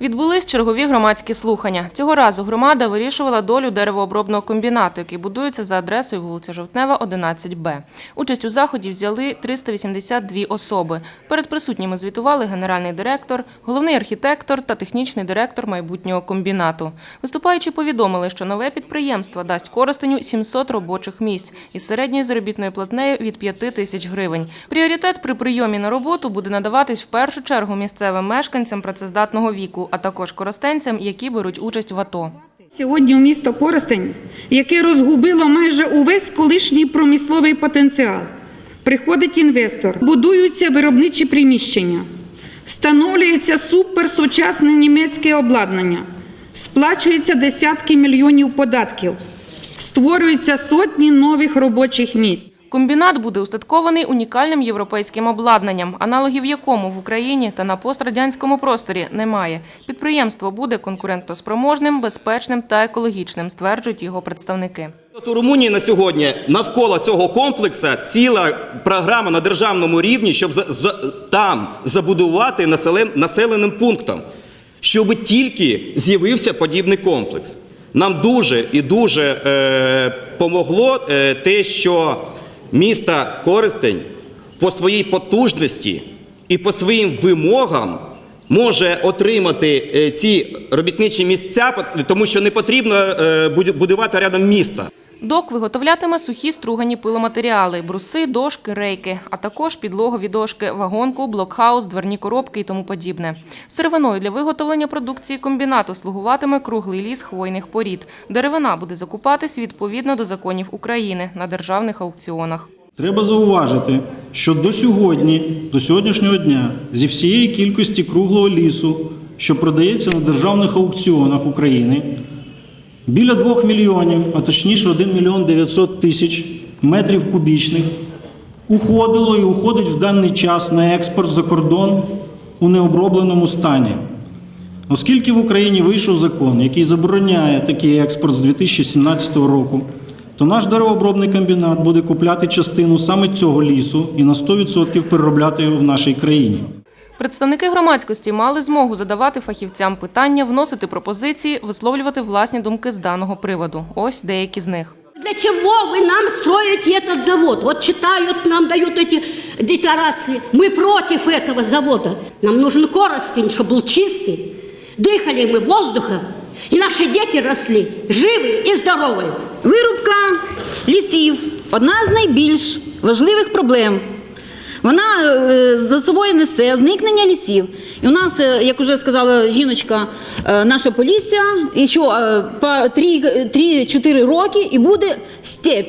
Відбулись чергові громадські слухання. Цього разу громада вирішувала долю деревообробного комбінату, який будується за адресою вулиця Жовтнева, 11Б. Участь у заході взяли 382 особи. Перед присутніми звітували генеральний директор, головний архітектор та технічний директор майбутнього комбінату. Виступаючи повідомили, що нове підприємство дасть Коростеню 700 робочих місць із середньою заробітною платнею від 5 тисяч гривень. Пріоритет при прийомі на роботу буде надаватись в першу чергу місцевим мешканцям працездатного віку, а також коростенцям, які беруть участь в АТО. Сьогодні у місто Коростень, яке розгубило майже увесь колишній промисловий потенціал. Приходить інвестор, будуються виробничі приміщення, встановлюється суперсучасне німецьке обладнання, сплачуються десятки мільйонів податків, створюються сотні нових робочих місць. Комбінат буде устаткований унікальним європейським обладнанням, аналогів якому в Україні та на пострадянському просторі немає. Підприємство буде конкурентоспроможним, безпечним та екологічним, стверджують його представники. От у Румунії на сьогодні навколо цього комплексу ціла програма на державному рівні, щоб там забудувати населен, населеним пунктом, щоб тільки з'явився подібний комплекс. Нам дуже і дуже е, помогло е, те, що місто Користень по своїй потужності і по своїм вимогам може отримати е, ці робітничі місця, тому що не потрібно е, будувати рядом міста. Док виготовлятиме сухі стругані пиломатеріали, бруси, дошки, рейки, а також підлогові дошки, вагонку, блокхаус, дверні коробки і тому подібне. Сировиною для виготовлення продукції комбінату слугуватиме круглий ліс хвойних порід. Деревина буде закупатись відповідно до законів України на державних аукціонах. Треба зауважити, що до сьогодні, до сьогоднішнього дня, зі всієї кількості круглого лісу, що продається на державних аукціонах України, біля 2 мільйонів, а точніше 1 мільйон 900 тисяч метрів кубічних уходило і уходить в даний час на експорт за кордон у необробленому стані. Оскільки в Україні вийшов закон, який забороняє такий експорт з 2017 року, то наш деревообробний комбінат буде купляти частину саме цього лісу і на 100% переробляти його в нашій країні. Представники громадськості мали змогу задавати фахівцям питання, вносити пропозиції, висловлювати власні думки з даного приводу. Ось деякі з них. Для чего вы нам строите этот завод? Вот читают, нам дают эти декларации. Мы против этого завода. Нам нужен коростень, чтобы был чистый. Дыхали мы воздухом, и наши дети росли живы и здоровы. Вирубка лісів одна з найбільш важливих проблем. вона е, за собою несе зникнення лісів. І у нас, е, як вже сказала жіночка, наша наше полісся, і що е, 3-4 роки і буде степь.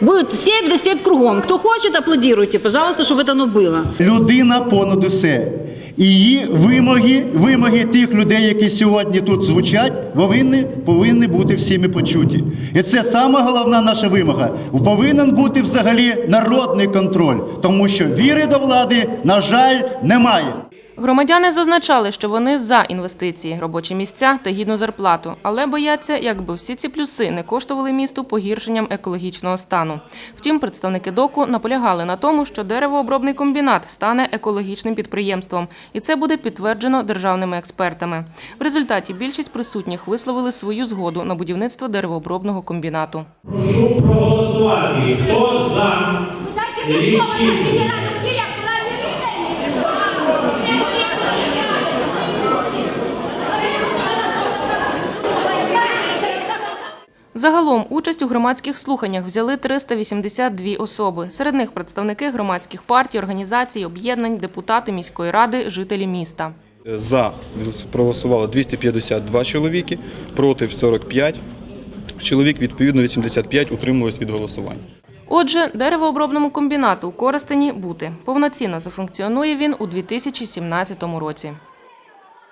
Буде степь де степь кругом. Хто хоче, аплодіруйте, пожалуйста, щоб це не було. людина понад усе. Її вимоги, вимоги тих людей, які сьогодні тут звучать, повинні, повинні бути всіми почуті. І це сама головна наша вимога. Повинен бути взагалі народний контроль, тому що віри до влади, на жаль, немає. Громадяни зазначали, що вони за інвестиції, робочі місця та гідну зарплату, але бояться, якби всі ці плюси не коштували місту погіршенням екологічного стану. Втім, представники доку наполягали на тому, що деревообробний комбінат стане екологічним підприємством, і це буде підтверджено державними експертами. В результаті більшість присутніх висловили свою згоду на будівництво деревообробного комбінату. Прошу проголосувати. Хто за Загалом участь у громадських слуханнях взяли 382 особи. Серед них представники громадських партій, організацій, об'єднань, депутати міської ради, жителі міста. За проголосувало 252 чоловіки, проти 45 чоловік, відповідно 85 утримувалось від голосування. Отже, деревообробному комбінату у Коростені бути. Повноцінно зафункціонує він у 2017 році.